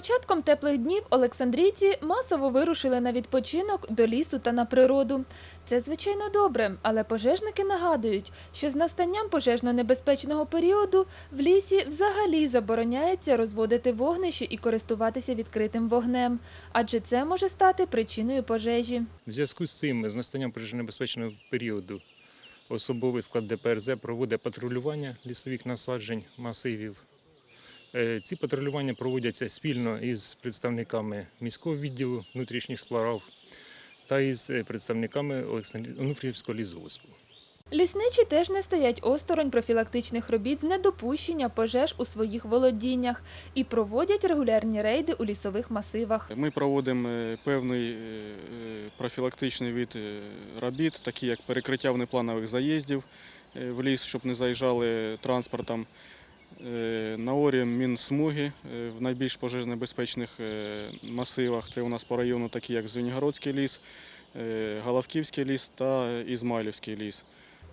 початком теплих днів Олександрійці масово вирушили на відпочинок до лісу та на природу. Це звичайно добре, але пожежники нагадують, що з настанням пожежно-небезпечного періоду в лісі взагалі забороняється розводити вогнище і користуватися відкритим вогнем, адже це може стати причиною пожежі. В зв'язку з цим, з настанням пожежонебезпечного періоду, особовий склад ДПРЗ проводить патрулювання лісових насаджень, масивів. Е, Ці патрулювання проводяться спільно із представниками міського відділу внутрішніх справ та із е, представниками Олександрі- Онуфріївського лісгоспу. Лісничі теж не стоять осторонь профілактичних робіт з недопущення пожеж у своїх володіннях і проводять регулярні рейди у лісових масивах. Ми проводимо е, певний профілактичний від робіт, такі як перекриття внепланових заїздів в ліс, щоб не заїжджали транспортом. Е, орі мінсмуги е, в найбільш пожежнебезпечних е, масивах. Це у нас по району такі, як Звенігородський ліс, Галавківський ліс та Ізмайлівський ліс.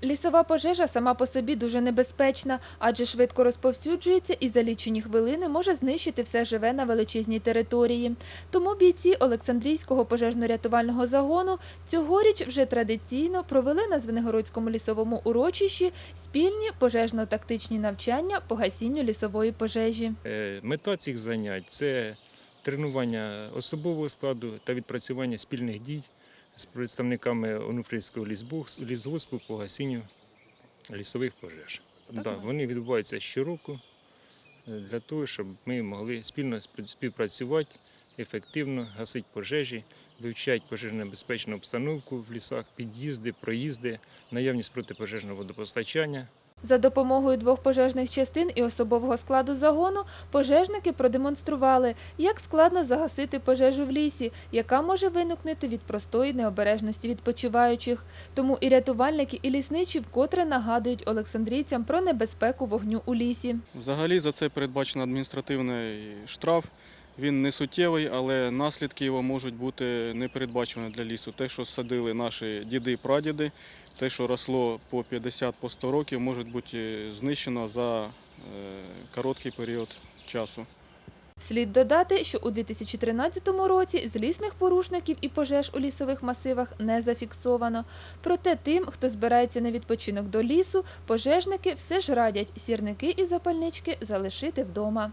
Лісова пожежа сама по собі дуже небезпечна, адже швидко розповсюджується і за лічені хвилини може знищити все живе на величезній території. Тому бійці Олександрійського пожежно-рятувального загону цьогоріч вже традиційно провели на Звенигородському лісовому урочищі спільні пожежно-тактичні навчання по гасінню лісової пожежі. Е, Мета цих занять це тренування особового складу та відпрацювання спільних дій з представниками Онуфрійського лісгоспу по гасінню лісових пожеж. Да, вони відбуваються щороку е, для того, щоб ми могли спільно співпрацювати, ефективно гасити пожежі, вивчати пожежно-небезпечну обстановку в лісах, під'їзди, проїзди, наявність протипожежного водопостачання. За допомогою двох пожежних частин і особового складу загону пожежники продемонстрували, як складно загасити пожежу в лісі, яка може виникнути від простої необережності відпочиваючих. Тому і рятувальники, і лісничі вкотре нагадують олександрійцям про небезпеку вогню у лісі. Взагалі за це передбачено адміністративний штраф. Він не суттєвий, але наслідки його можуть бути непередбачені для лісу. Те, що садили наші діди і прадіди, те, що росло по 50 по 100 років, може бути знищено за е, короткий період часу. Слід додати, що у 2013 році злісних порушників і пожеж у лісових масивах не зафіксовано. Проте тим, хто збирається на відпочинок до лісу, пожежники все ж радять сірники і запальнички залишити вдома.